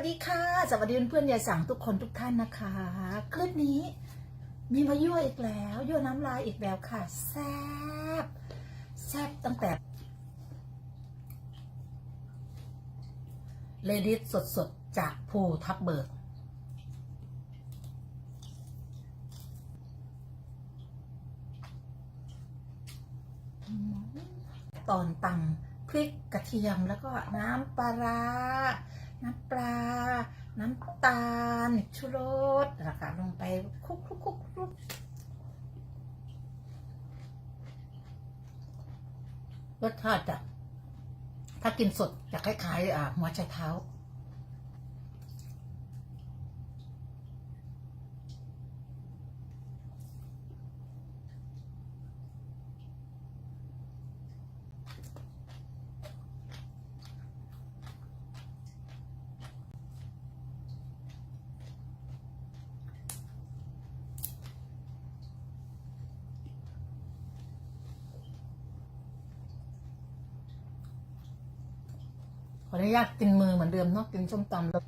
วัสดีค่ะ สวัสดีเพื่อนๆยายสั่งทุกคนทุกท่านนะคะ คลิปนี้มีมายั่วอีกแล้วยั่วน้ำลายอีกแล้วค่ะ แซ่บแซ่บตั้งแต่เลดิสสดๆ จากภูทับเบิก ตอนตำพริกกระเทียมแล้วก็น้ำปลาร้า น้ำปลา น้ำตาลชูรสแล้วก็ลงไปคลุกคลุกคลุกคลุกรสชาติอะถ้ากินสดจะคล้ายๆหัวใจเท้า ขออนุญาตกินมือเหมือนเดิมเนาะกินส้มตำแล้ว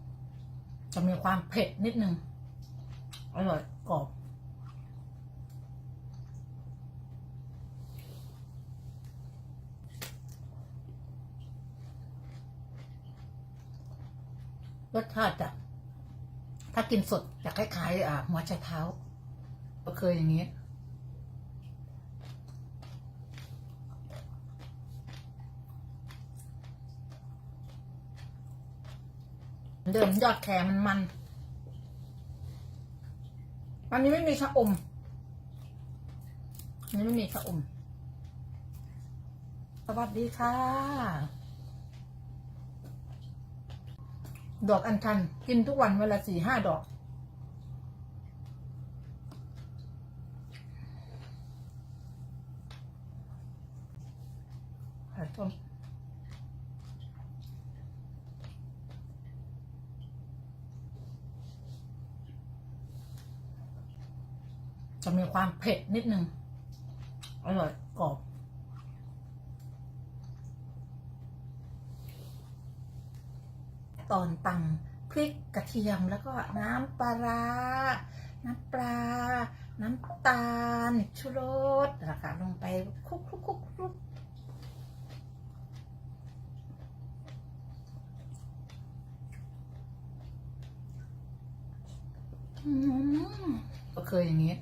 จะมีความเผ็ดนิดนึง อร่อยกรอบรสชาติอะถ้ากินสดจะคล้ายๆอ่าหัวไชเท้าก็เคยอย่างนี้ เดิมยอดแขมันมันอันนี้ไม่มีชะอมอันนี้ไม่มีชะอม สวัสดีค่ะ ดอกอัญชัน กินทุกวันเวลาสี่ห้าดอกหาต้น จะมีความเผ็ดนิดนึง อร่อยกรอบตอนตำพริกกระเทียมแล้วก็น้ำปลาร้าน้ำปลา น้ำตาลชูรสแล้วก็ลงไปคลุกคลุกคลุกคลุกก็เคยอย่างนี้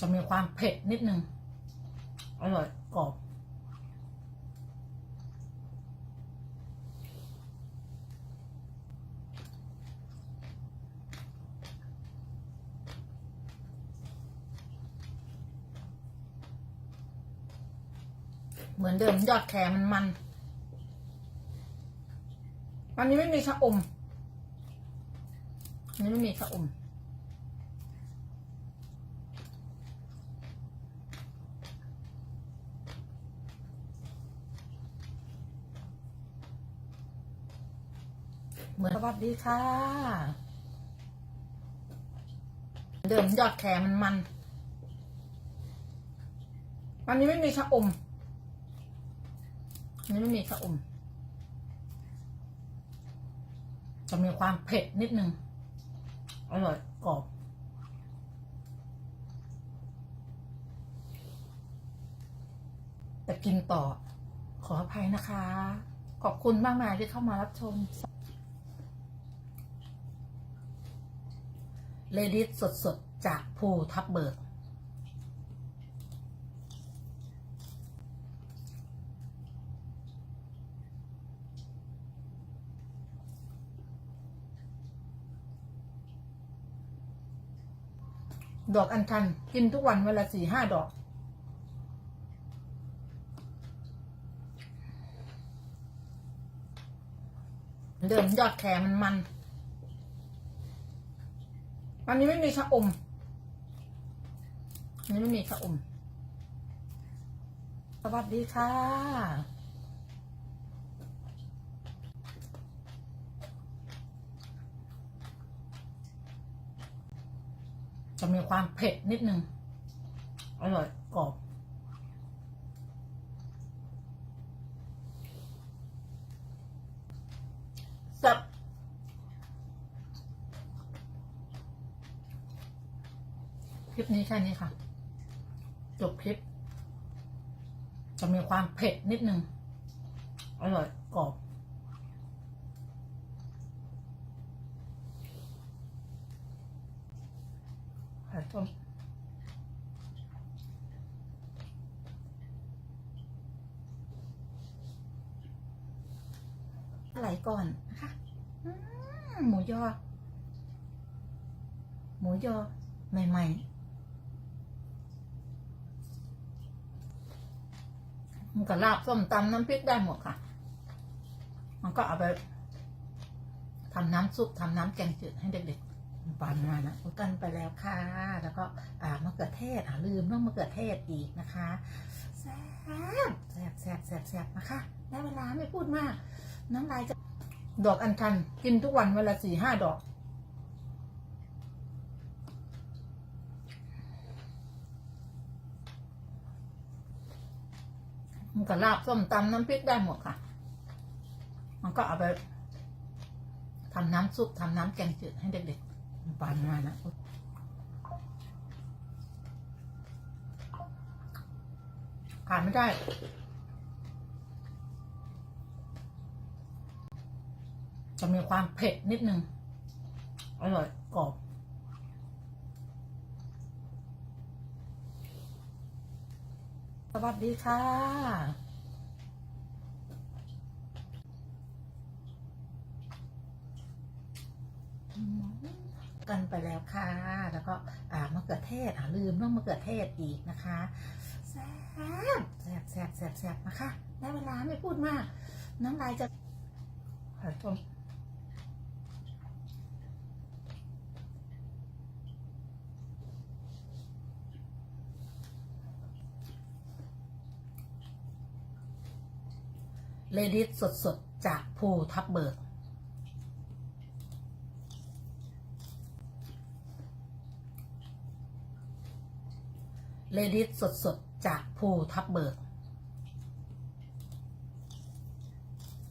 จะมีความเผ็ดนิดนึง อร่อยกรอบเหมือนเดิมยอดแขมันมัน อันนี้ไม่มีชะอม อันนี้ไม่มีชะอม เหมือนสวัสดีค่ะ เดิมยอดแขมันมันอันนี้ไม่มีชะอมอันนี้ไม่มีชะอม จะมีความเผ็ดนิดนึง อร่อยกรอบแต่กินต่อขออภัยนะคะ ขอบคุณมากมายที่เข้ามารับชม เลดิสสดๆ จากภูทับเบิก ดอกอัญชัน กินทุกวันเวลาสี่ห้าดอกเดิมยอดแขมันมัน อันนี้ไม่มีชะอม อันนี้ไม่มีชะอม สวัสดีค่ะจะมีความเผ็ดนิดนึง อร่อยกรอบ คลิปนี้แค่นี้ค่ะ จบคลิป จะมีความเผ็ดนิดนึง อร่อยกรอบไข่ต้มไหลก่อนนะคะหมูยอ หมูยอ ใหม่ ๆ มันกับลาบส้มตำน้ำพริกได้หมดค่ะ มันก็เอาไปทำน้ำซุปทำน้ำแกงจืดให้เด็กๆปานมานะกันไปแล้วค่ะ แล้วก็อ่ามะเขือเทศอ่าลืมเรื่องมะเขือเทศอีกนะคะแซ่บแซ่บแซ่บแซ่บแซ่บนะคะได้เวลาไม่พูดมาก น้ำลายจะดอกอัญชันกินทุกวันเวลาสี่ห้าดอก มันกับลาบส้มตำน้ำพริกได้หมดค่ะ มันก็เอาไปทำน้ำซุปทำน้ำแกงจืดให้เด็กๆปานมานะขาดไม่ได้จะมีความเผ็ดนิดนึงอร่อยกรอบ สวัสดีค่ะ กันไปแล้วค่ะ แล้วก็อ่ามะเขือเทศอ่าลืมเรื่องมะเขือเทศอีกนะคะแซ่บแซ่บแซ่บแซ่บแซ่บนะคะได้เวลาไม่พูดมาก น้ำลายจะข่ต้ม เลดิสสดๆ จากภูทับเบิก เลดิสสดๆ จากภูทับเบิก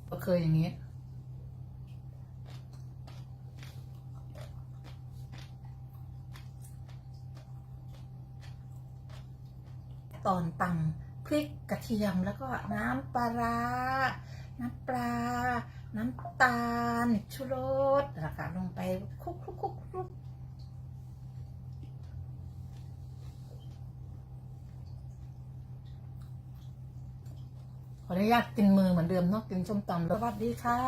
ก็เคยอย่างนี้ ตอนตำ พริกกระเทียมแล้วก็น้ำปลาร้าน้ำปลา น้ำตาล ชูรสแล้วก็ลงไปคลุกคลุกคลุกคลุกขออนุญาตกินมือเหมือนเดิมเนาะกินส้มตำสวัสดีค่ะ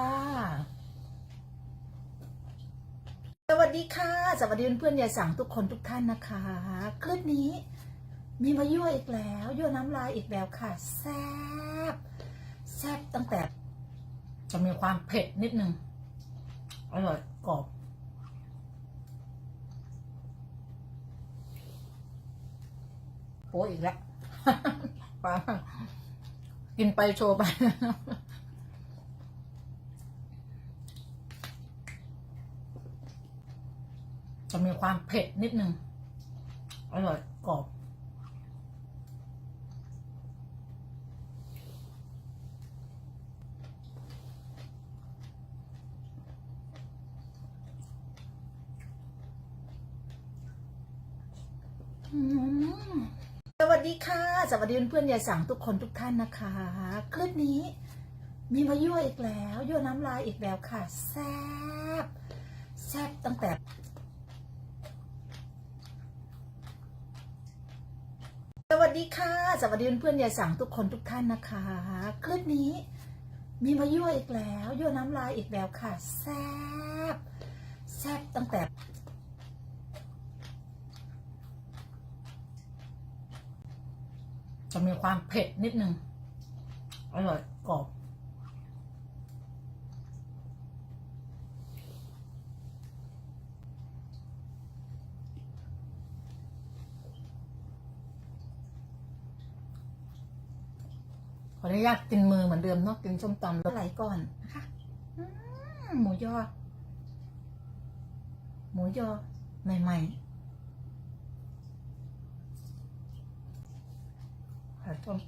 สวัสดีค่ะ สวัสดีเพื่อนๆยายสั่งทุกคนทุกท่านนะคะ คลิปนี้ มีมายั่วอีกแล้วยั่วน้ำลายอีกแล้วค่ะ แซ่บแซ่บตั้งแต่ จะมีความเผ็ดนิดนึงอร่อยกรอบโป๊อีกแล้วป้ากินไปโชว์ไปจะมีความเผ็ดนิดนึงอร่อยกรอบ สวัสดีค่ะ สวัสดีเพื่อนๆยายสั่งทุกคนทุกท่านนะคะ คลิปนี้มีมายั่วอีกแล้วยั่วน้ำลายอีกแล้วค่ะ แซ่บแซ่บตั้งแต่ สวัสดีค่ะ สวัสดีเพื่อนๆยายสั่งทุกคนทุกท่านนะคะ คลิปนี้มีมายั่วอีกแล้วยั่วน้ำลายอีกแล้วค่ะ แซ่บแซ่บตั้งแต่ จะมีความเผ็ดนิดนึง อร่อยกรอบขออนุญาตกินมือเหมือนเดิมเนาะกินส้มตำแล้วไหลก่อนนะคะอืมหมูยอ หมูยอใหม่ ค่ะต้ม